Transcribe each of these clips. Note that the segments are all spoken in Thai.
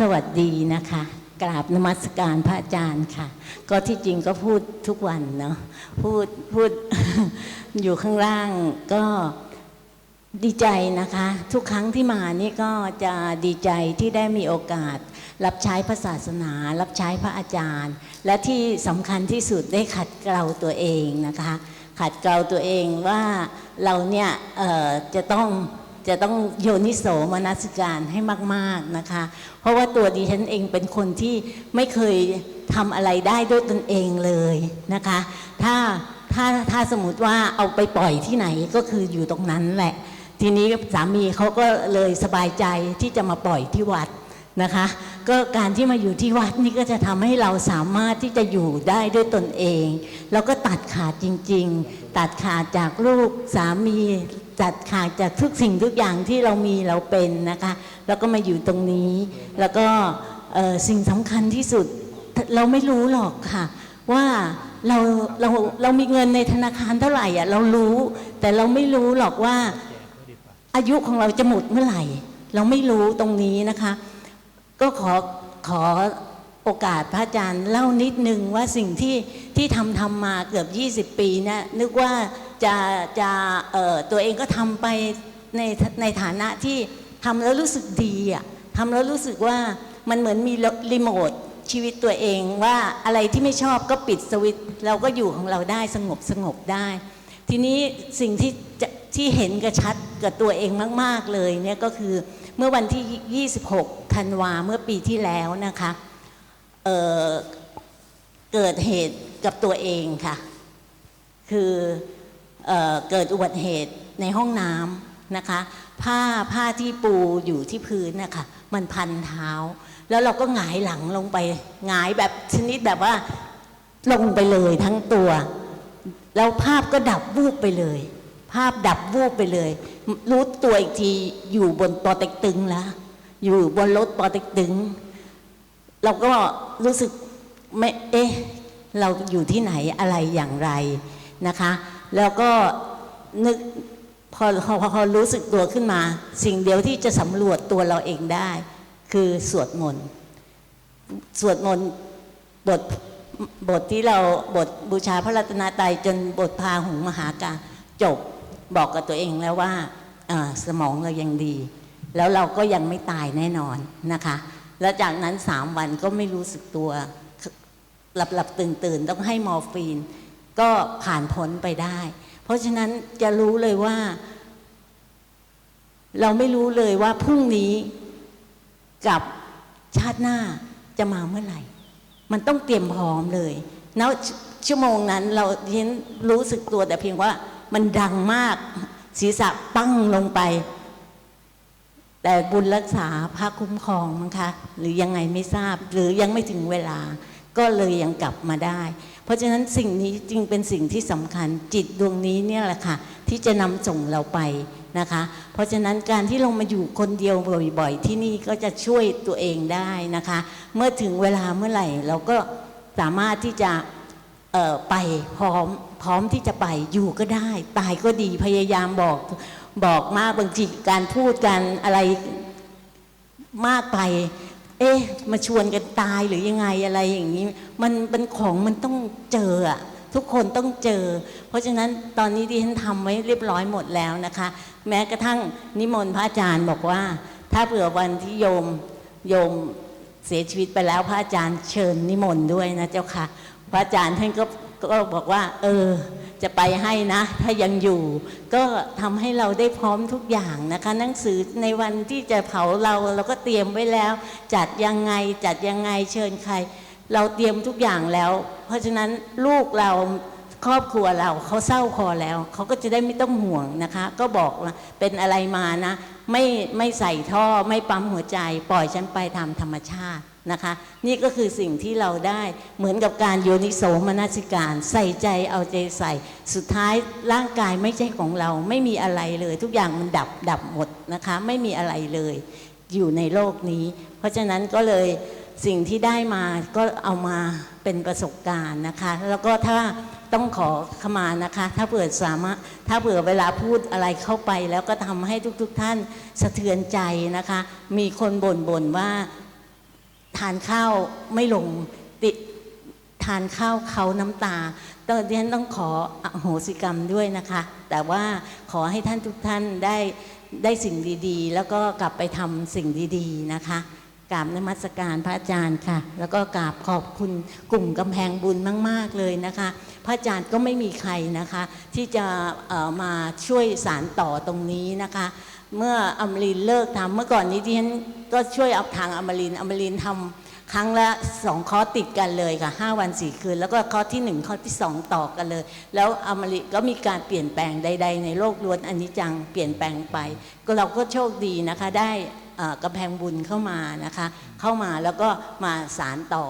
สวัสดีนะคะ กราบนมัสการพระอาจารย์ค่ะ ก็ที่จริงก็พูดทุกวันเนาะพูดพูดอยู่ข้างล่างก็ดีใจนะคะ ทุกครั้งที่มานี่ก็จะดีใจที่ได้มีโอกาส รับใช้พระศาสนา รับใช้พระอาจารย์ และที่สำคัญที่สุดได้ขัดเกลาตัวเองนะคะ ขัดเกลาตัวเองว่าเราเนี่ยจะต้อง จะต้องโยนิโสมนัสิการให้มาก ๆนะคะ เพราะว่าตัวดิฉันเองเป็นคนที่ไม่เคยทำอะไรได้ด้วยตนเองเลยนะคะ ถ้าถ้าถ้าสมมติว่าเอาไปปล่อยที่ไหนก็คืออยู่ตรงนั้นแหละ ทีนี้สามีเขาก็เลยสบายใจที่จะมาปล่อยที่วัดนะคะ ก็การที่มาอยู่ที่วัดนี่ก็จะทำให้เราสามารถที่จะอยู่ได้ด้วยตนเอง แล้วก็ตัดขาดจริง ๆ ตัดขาดจากลูกสามี ตัดขาดจากทุกสิ่งทุกอย่างที่เรามีเราเป็นนะคะ แล้วก็มาอยู่ตรงนี้ แล้วก็สิ่งสำคัญที่สุดเราไม่รู้หรอกค่ะ ว่าเราเราเรามีเงินในธนาคารเท่าไหร่อะเรารู้ แต่เราไม่รู้หรอกว่า อายุของเราจะหมดเมื่อไหร่ เราไม่รู้ตรงนี้นะคะ ก็ขอขอโอกาสพระอาจารย์เล่านิดนึงว่าสิ่งที่ที่ทำทำมาเกือบ 20 ปีเนี่ยนึกว่า จะจะเอ่อตัวเองก็ทำไปในในฐานะที่ทำแล้วรู้สึกดีอะทำแล้วรู้สึกว่ามันเหมือนมีรีโมทชีวิตตัวเองว่าอะไรที่ไม่ชอบก็ปิดสวิตเราก็อยู่ของเราได้สงบสงบได้ ทีนี้สิ่งที่ที่เห็นกระชัดกับตัวเองมาก ๆ เลยเนี่ยก็คือเมื่อวันที่ 26 ธันวาเมื่อปีที่แล้วนะคะเเกิดเหตุกับตัวเองค่ะ คือ เเกิดอุบัติเหตุในห้องน้ำนะคะ ผ้าผ้าที่ปูอยู่ที่พื้นนะคะมันพันเท้า แล้วเราก็หงายหลังลงไปหงายแบบชนิดแบบว่าลงไปเลยทั้งตัว แล้วภาพก็ดับวูบไปเลย ภาพดับวูบไปเลย รู้ตัวอีกทีอยู่บนปอเต็กตึงแล้วอยู่บนรถปอเต็กตึง เราก็รู้สึกไม่เอ๊ะเราอยู่ที่ไหนอะไรอย่างไรนะคะ แล้วก็นึกพอพอพอพอรู้สึกตัวขึ้นมา สิ่งเดียวที่จะสำรวจตัวเราเองได้ คือสวดมนต์สวดมนต์บทบทที่เราบทบูชาพระรัตนตรัยจนบทพาหุงมหากาจบบอกกับตัวเองแล้วว่าสมองเรายังดี แล้วเราก็ยังไม่ตายแน่นอนนะคะ แล้วจากนั้นสามวันก็ไม่รู้สึกตัวหลับหลับตื่นตื่นต้องให้มอร์ฟีน ก็ผ่านพ้นไปได้ เพราะฉะนั้นจะรู้เลยว่า เราไม่รู้เลยว่าพรุ่งนี้กับชาติหน้าจะมาเมื่อไหร่ มันต้องเตรียมพร้อมเลยณชั่วโมงนั้นเราเห็นรู้สึกตัวแต่เพียงว่ามันดังมากศีรษะปั้งลงไป แต่บุญรักษาพระคุ้มครองมั้งคะ หรือยังไงไม่ทราบหรือยังไม่ถึงเวลา ก็เลยยังกลับมาได้ ราะฉะนั้นสิ่งนี้จึงเป็นสิ่งที่สำคัญจิตดวงนี้เนี่ยแหละค่ะ ที่จะนำส่งเราไปนะคะ เพราะฉะนั้นการที่เรามาอยู่คนเดียวบ่อยๆ ที่นี่ก็จะช่วยตัวเองได้นะคะ เมื่อถึงเวลาเมื่อไหร่เราก็สามารถที่จะไปพร้อมพร้อมที่จะไปอยู่ก็ได้ ตายก็ดีพยายามบอกบอกมากบางทีการพูดกันอะไรมากไป เอ๊ะมาชวนกันตายหรือยังไงอะไรอย่างนี้ มันเป็นของมันต้องเจออะทุกคนต้องเจอ เพราะฉะนั้นตอนนี้ที่ฉันทำไว้เรียบร้อยหมดแล้วนะคะ แม้กระทั่งนิมนต์พระอาจารย์บอกว่า ถ้าเผื่อวันที่โยมโยมเสียชีวิตไปแล้วพระอาจารย์เชิญนิมนต์ด้วยนะเจ้าค่ะ พระอาจารย์ท่านก็ก็บอกว่า เออ จะไปให้นะ ถ้ายังอยู่ ก็ทำให้เราได้พร้อมทุกอย่างนะคะหนังสือในวันที่จะเผาเราเราก็เตรียมไว้แล้ว จัดยังไงจัดยังไงเชิญใคร เราเตรียมทุกอย่างแล้ว เพราะฉะนั้นลูกเราครอบครัวเราเขาเศร้าพอแล้ว เขาก็จะได้ไม่ต้องห่วงนะคะ ก็บอกว่าเป็นอะไรมานะ ไม่ไม่ใส่ท่อไม่ปั๊มหัวใจ ปล่อยฉันไปตามธรรมชาติ นะคะ นี่ก็คือสิ่งที่เราได้เหมือนกับการโยนิโสมนสิการ ใส่ใจเอาใจใส่ สุดท้ายร่างกายไม่ใช่ของเราไม่มีอะไรเลย ทุกอย่างมันดับดับหมดนะคะ ไม่มีอะไรเลย อยู่ในโลกนี้ เพราะฉะนั้นก็เลยสิ่งที่ได้มาก็เอามาเป็นประสบการณ์นะคะ แล้วก็ถ้าต้องขอขมานะคะ ถ้าเผื่อสามารถถ้าเผื่อเวลาพูดอะไรเข้าไป แล้วก็ทำให้ทุกๆทท่านสะเทือนใจนะคะ มีคนบ่นบ่นว่า ทานข้าวไม่ลงติดทานข้าวเขาน้ำตาตอนนี้ต้องขออโหสิกรรมด้วยนะคะ แต่ว่าขอให้ท่านทุกท่านได้ได้สิ่งดีๆ แล้วก็กลับไปทำสิ่งดีๆนะคะกราบนมัสการพระอาจารย์ค่ะ แล้วก็กราบขอบคุณกลุ่มกำแพงบุญมาก ๆ เลยนะคะ พระอาจารย์ก็ไม่มีใครนะคะ ที่จะมาช่วยสารต่อตรงนี้นะคะ เมื่ออมรินเลิกทำเมื่อก่อนนี้ที่ฉันก็ช่วยเอาทางอมรินอมรินทร์ทำครั้งละสองคอร์สติดกันเลยค่ะห้าวันสี่คืน แล้วก็คอร์สที่หนึ่งคอร์สที่สองต่อกันเลย แล้วอมรินก็มีการเปลี่ยนแปลงใด ๆ ในโลกล้วนอันิจจังเปลี่ยนแปลงไป ก็เราก็โชคดีนะคะ ได้เอ่อกำแพงบุญเข้ามานะคะ เข้ามาแล้วก็มาสารต่อ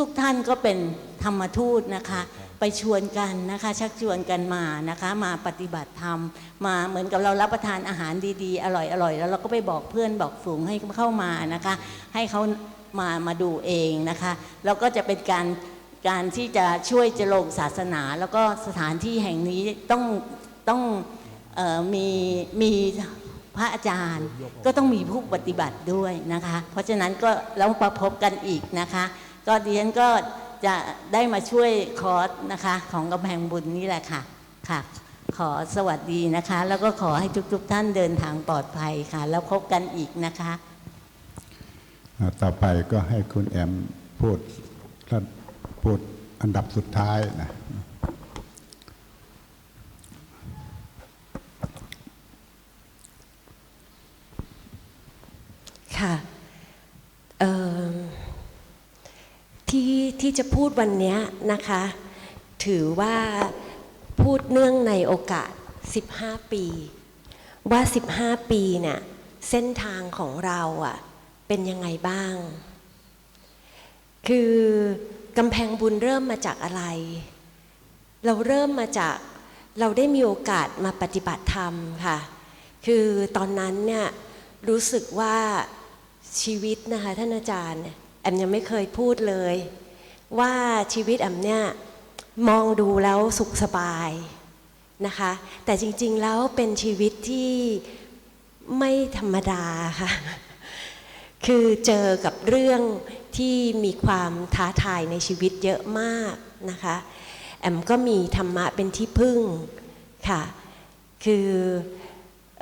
ทุกๆทท่านก็เป็นธรรมทูตนะคะ ไปชวนกันนะคะ ชักชวนกันมานะคะ มาปฏิบัติธรรมมาเหมือนกับเรารับประทานอาหารดีๆ อร่อยๆแล้วเราก็ไปบอกเพื่อนบอกฝูงให้เข้ามานะคะ ให้เขามามาดูเองนะคะ แล้วก็จะเป็นการการที่จะช่วยเจริญศาสนา แล้วก็สถานที่แห่งนี้ต้องต้องออมีมีพระอาจารย์ก็ต้องมีผู้ปฏิบัติด้วยนะคะ เพราะฉะนั้นก็เราประพบกันอีกนะคะ ก็ดิฉันก็ จะได้มาช่วยคอร์สนะคะ ของกำแพงบุญนี่แหละค่ะค่ะ ขอสวัสดีนะคะ แล้วก็ขอให้ทุกๆทท่านเดินทางปลอดภัยค่ะ แล้วพบกันอีกนะคะ อ่าต่อไปก็ให้คุณแอมพูดท่านพูดอันดับสุดท้ายนะ ค่ะเอิ่ม ที่ที่จะพูดวันนี้นะคะ ถือว่าพูดเนื่องในโอกาส 15 ปี ว่า 15 ปีเนี่ยเส้นทางของเราอะเป็นยังไงบ้าง คือกำแพงบุญเริ่มมาจากอะไร เราเริ่มมาจากเราได้มีโอกาสมาปฏิบัติธรรมค่ะ คือตอนนั้นเนี่ยรู้สึกว่าชีวิตนะคะท่านอาจารย์แอมยังไม่เคยพูดเลย ว่าชีวิตแอมเนี่ยมองดูแล้วสุขสบายนะคะ แต่จริงๆแล้วเป็นชีวิตที่ไม่ธรรมดาค่ะ คือเจอกับเรื่องที่มีความท้าทายในชีวิตเยอะมากนะคะ แอมก็มีธรรมะเป็นที่พึ่งค่ะ คือ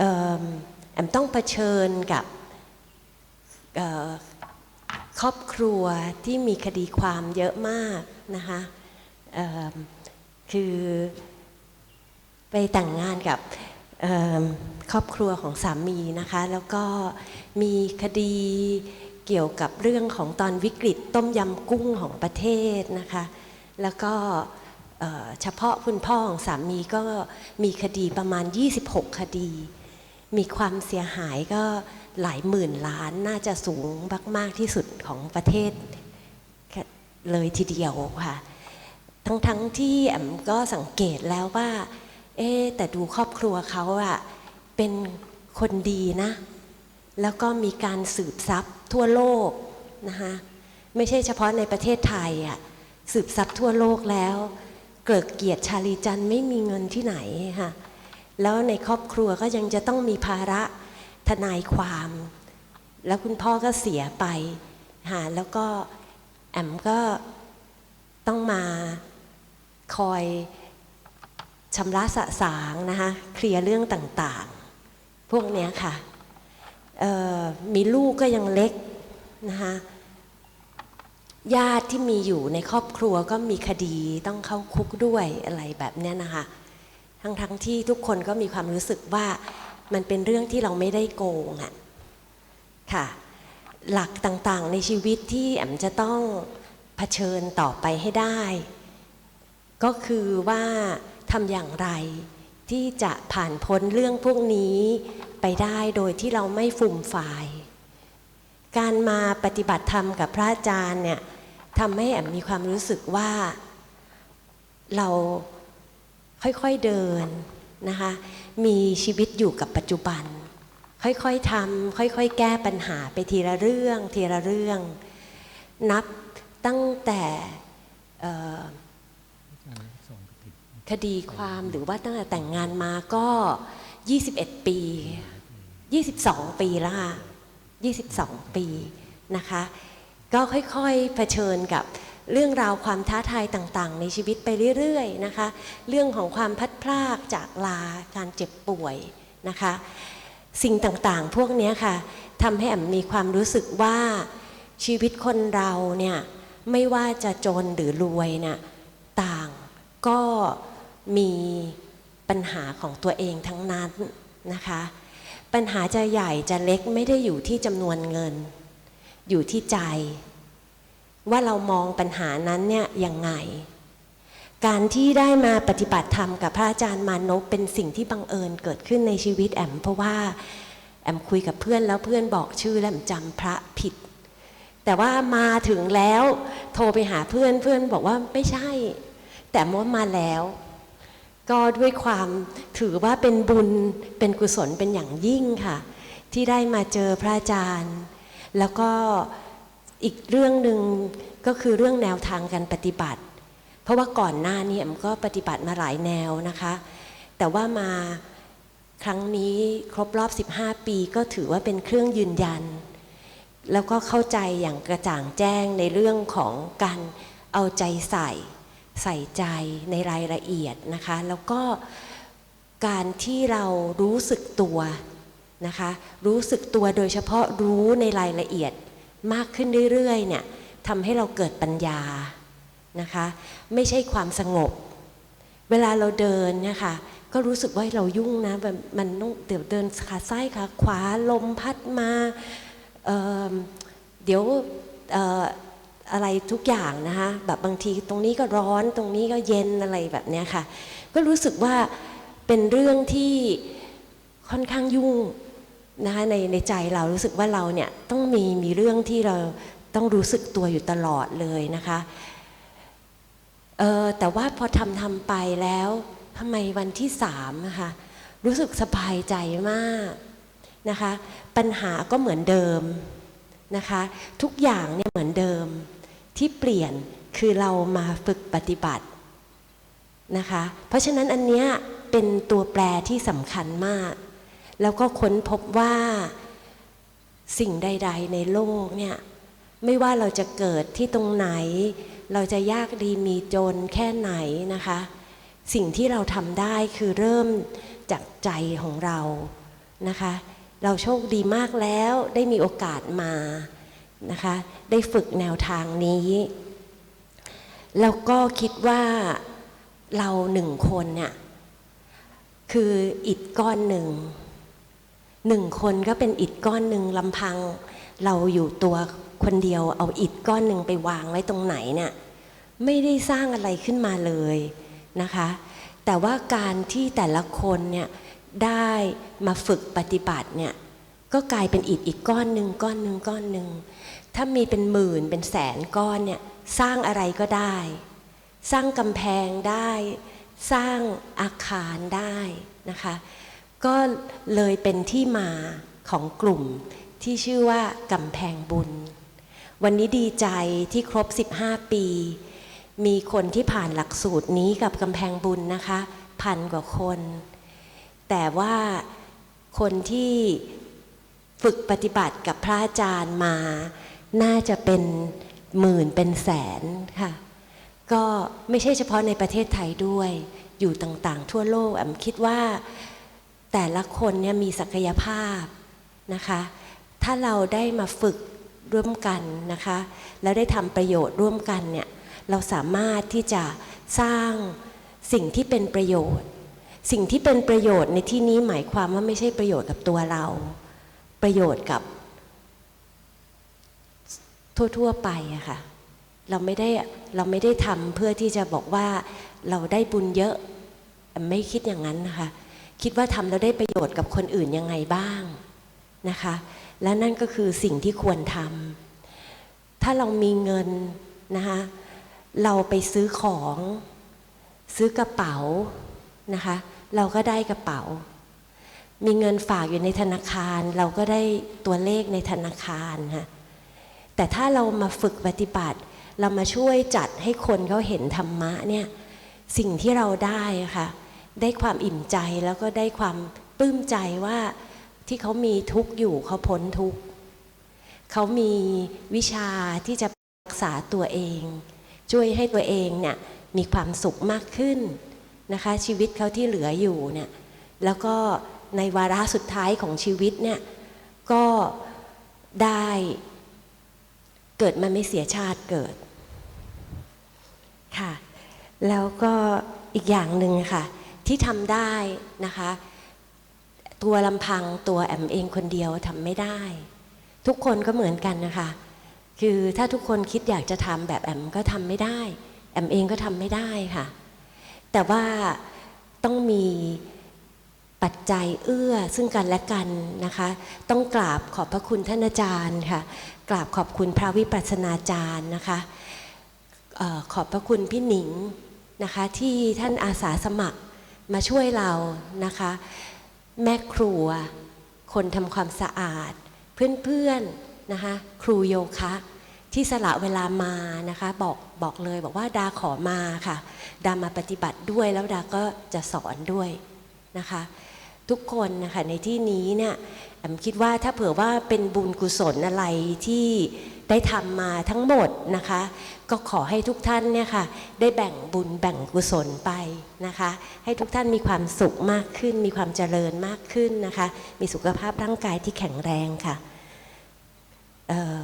อแอมต้องเผชิญกับ ครอบครัวที่มีคดีความเยอะมากนะคะคือไปแต่งงานกับครอบครัวของสามีนะคะ แล้วก็มีคดีเกี่ยวกับเรื่องของตอนวิกฤตต้มยำกุ้งของประเทศนะคะ แล้วก็เอ่อเฉพาะคุณพ่อของสามีก็มีคดีประมาณ 26 คดี มีความเสียหายก็หลายหมื่นล้านน่าจะสูงมาก ๆ ที่สุดของประเทศเลยทีเดียวค่ะ ทั้งๆทที่แอมก็สังเกตแล้วว่า เอ๊แต่ดูครอบครัวเขาอะเป็นคนดีนะ แล้วก็มีการสืบทรัพย์ทั่วโลกนะคะไม่ใช่เฉพาะในประเทศไทยอะสืบทรัพย์ทั่วโลกแล้ว เกิดเกียรติชาลีจันไม่มีเงินที่ไหนค่ะ แล้วในครอบครัวก็ยังจะต้องมีภาระทนายความ แล้วคุณพ่อก็เสียไปหาแล้วก็แอมก็ต้องมาคอยชำระสะสางนะคะเคลียร์เรื่องต่างๆ พวกเนี้ยค่ะมีลูกก็ยังเล็กนะคะญาติที่มีอยู่ในครอบครัวก็มีคดีต้องเข้าคุกด้วยอะไรแบบเนี้ยนะคะ ทั้งทั้งที่ทุกคนก็มีความรู้สึกว่ามันเป็นเรื่องที่เราไม่ได้โกงอะค่ะ หลักต่างๆในชีวิตที่แอมจะต้องเผชิญต่อไปให้ได้ ก็คือว่าทำอย่างไรที่จะผ่านพ้นเรื่องพวกนี้ไปได้โดยที่เราไม่ฟุ่มฟาย การมาปฏิบัติธรรมกับพระอาจารย์เนี่ยทำให้แอมมีความรู้สึกว่าเรา ค่อยๆเดินนะคะ มีชีวิตอยู่กับปัจจุบัน ค่อยๆทำค่อยๆ แก้ปัญหาไปทีละเรื่องทีละเรื่อง นับตั้งแต่คดีความหรือว่าตั้งแต่แต่งงานมาก็ 21 ปี 22 ปีแล้วค่ะ22 ปีนะคะ ก็ค่อยๆเผชิญกับ เรื่องราวความท้าทายต่างๆ ในชีวิตไปเรื่อยๆนะคะ เรื่องของความพัดพรากจากลาการเจ็บป่วยนะคะ สิ่งต่างๆ พวกนี้ค่ะทำให้แอมมีความรู้สึกว่าชีวิตคนเราเนี่ยไม่ว่าจะจนหรือรวยเนี่ยต่างก็มีปัญหาของตัวเองทั้งนั้นนะคะ ปัญหาจะใหญ่จะเล็กไม่ได้อยู่ที่จำนวนเงิน อยู่ที่ใจ ว่าเรามองปัญหานั้นเนี่ยยังไง การที่ได้มาปฏิบัติธรรมกับพระอาจารย์มานพเป็นสิ่งที่บังเอิญเกิดขึ้นในชีวิตแอม เพราะว่าแอมคุยกับเพื่อนแล้วเพื่อนบอกชื่อแล้วแอมจำพระผิด แต่ว่ามาถึงแล้วโทรไปหาเพื่อนเพื่อนบอกว่าไม่ใช่ แต่ว่ามาแล้ว ก็ด้วยความถือว่าเป็นบุญเป็นกุศลเป็นอย่างยิ่งค่ะ ที่ได้มาเจอพระอาจารย์ แล้วก็ อีกเรื่องหนึ่งก็คือเรื่องแนวทางการปฏิบัติ เพราะว่าก่อนหน้านี้แอมก็ปฏิบัติมาหลายแนวนะคะ แต่ว่ามาครั้งนี้ครบรอบ 15 ปีก็ถือว่าเป็นเครื่องยืนยัน แล้วก็เข้าใจอย่างกระจ่างแจ้งในเรื่องของการเอาใจใส่ ใส่ใจในรายละเอียดนะคะ แล้วก็การที่เรารู้สึกตัวนะคะ รู้สึกตัวโดยเฉพาะรู้ในรายละเอียด มากขึ้นเรื่อยๆเนี่ยทำให้เราเกิดปัญญานะคะ ไม่ใช่ความสงบ เวลาเราเดินเนี่ยค่ะก็รู้สึกว่าเรายุ่งนะแบบมันต้องเดี๋ยวเดินขาซ้ายขาขวาลมพัดมาเเดี๋ยวเอ่ออะไรทุกอย่างนะคะแบบบางทีตรงนี้ก็ร้อนตรงนี้ก็เย็นอะไรแบบเนี้ยค่ะ ก็รู้สึกว่าเป็นเรื่องที่ค่อนข้างยุ่ง นะคะในในใจเรารู้สึกว่าเราเนี่ยต้องมีมีเรื่องที่เราต้องรู้สึกตัวอยู่ตลอดเลยนะคะเออแต่ว่าพอทำทำไปแล้วทำไมวันที่สามนะคะรู้สึกสบายใจมากนะคะปัญหาก็เหมือนเดิมนะคะทุกอย่างเนี่ยเหมือนเดิมที่เปลี่ยนคือเรามาฝึกปฏิบัตินะคะเพราะฉะนั้นอันเนี้ยเป็นตัวแปรที่สำคัญมาก แล้วก็ค้นพบว่าสิ่งใด ๆ ในโลกเนี่ยไม่ว่าเราจะเกิดที่ตรงไหน เราจะยากดีมีจนแค่ไหนนะคะ สิ่งที่เราทำได้คือเริ่มจากใจของเรานะคะ เราโชคดีมากแล้วได้มีโอกาสมานะคะ ได้ฝึกแนวทางนี้ แล้วก็คิดว่าเราหนึ่งคนเนี่ยคืออิฐก้อนหนึ่ง หนึ่งคนก็เป็นอิฐก้อนหนึ่งลำพัง เราอยู่ตัวคนเดียวเอาอิฐก้อนหนึ่งไปวางไว้ตรงไหนเนี่ยไม่ได้สร้างอะไรขึ้นมาเลยนะคะ แต่ว่าการที่แต่ละคนเนี่ยได้มาฝึกปฏิบัติเนี่ยก็กลายเป็นอิฐอีกก้อนหนึ่งก้อนหนึ่งก้อนหนึ่งถ้ามีเป็นหมื่นเป็นแสนก้อนเนี่ยสร้างอะไรก็ได้ สร้างกำแพงได้ สร้างอาคารได้นะคะ ก็เลยเป็นที่มาของกลุ่มที่ชื่อว่ากำแพงบุญ วันนี้ดีใจที่ครบ 15 ปี มีคนที่ผ่านหลักสูตรนี้กับกำแพงบุญนะคะพันกว่าคน แต่ว่าคนที่ฝึกปฏิบัติกับพระอาจารย์มา น่าจะเป็นหมื่นเป็นแสนค่ะ ก็ไม่ใช่เฉพาะในประเทศไทยด้วย อยู่ต่างๆ ทั่วโลกแอมคิดว่า แต่ละคนเนี่ยมีศักยภาพนะคะ ถ้าเราได้มาฝึกร่วมกันนะคะ แล้วได้ทำประโยชน์ร่วมกันเนี่ย เราสามารถที่จะสร้างสิ่งที่เป็นประโยชน์ สิ่งที่เป็นประโยชน์ในที่นี้หมายความว่าไม่ใช่ประโยชน์กับตัวเรา ประโยชน์กับทั่วๆไปอะค่ะ เราไม่ได้เราไม่ได้ทำเพื่อที่จะบอกว่าเราได้บุญเยอะ ไม่คิดอย่างนั้นนะคะ คิดว่าทำแล้วได้ประโยชน์กับคนอื่นยังไงบ้างนะคะ และนั่นก็คือสิ่งที่ควรทำถ้าเรามีเงินนะคะเราไปซื้อของซื้อกระเป๋านะคะเราก็ได้กระเป๋า มีเงินฝากอยู่ในธนาคาร เราก็ได้ตัวเลขในธนาคารค่ะแต่ถ้าเรามาฝึกปฏิบัติ เรามาช่วยจัดให้คนเขาเห็นธรรมะเนี่ยสิ่งที่เราได้ค่ะ ได้ความอิ่มใจแล้วก็ได้ความปลื้มใจว่าที่เขามีทุกข์อยู่เขาพ้นทุกข์เขามีวิชาที่จะรักษาตัวเอง ช่วยให้ตัวเองเนี่ยมีความสุขมากขึ้นนะคะ ชีวิตเขาที่เหลืออยู่เนี่ยแล้วก็ในวาระสุดท้ายของชีวิตเนี่ยก็ได้เกิดมาไม่เสียชาติเกิดค่ะ แล้วก็อีกอย่างหนึ่งค่ะ ที่ทำได้นะคะ ตัวลำพังตัวแอมเองคนเดียวทำไม่ได้ ทุกคนก็เหมือนกันนะคะ คือถ้าทุกคนคิดอยากจะทำแบบแอมก็ทำไม่ได้ แอมเองก็ทำไม่ได้ค่ะ แต่ว่าต้องมีปัจจัยเอื้อซึ่งกันและกันนะคะ ต้องกราบขอบพระคุณท่านอาจารย์ค่ะ กราบขอบคุณพระวิปัสสนาจารย์นะคะออขอบพระคุณพี่หนิงนะคะที่ท่านอาสาสมัคร มาช่วยเรานะคะ แม่ครัว คนทำความสะอาด เพื่อนๆนะคะ ครูโยคะที่สละเวลามานะคะบอกบอกเลยบอกว่าดาขอมาค่ะ ดามาปฏิบัติด้วยแล้วดาก็จะสอนด้วยนะคะ ทุกคนนะคะในที่นี้เนี่ยแอมคิดว่าถ้าเผื่อว่าเป็นบุญกุศลอะไรที่ ได้ทำมาทั้งหมดนะคะ ก็ขอให้ทุกท่านเนี่ยค่ะได้แบ่งบุญแบ่งกุศลไปนะคะ ให้ทุกท่านมีความสุขมากขึ้น มีความเจริญมากขึ้นนะคะ มีสุขภาพร่างกายที่แข็งแรงค่ะเอ่อ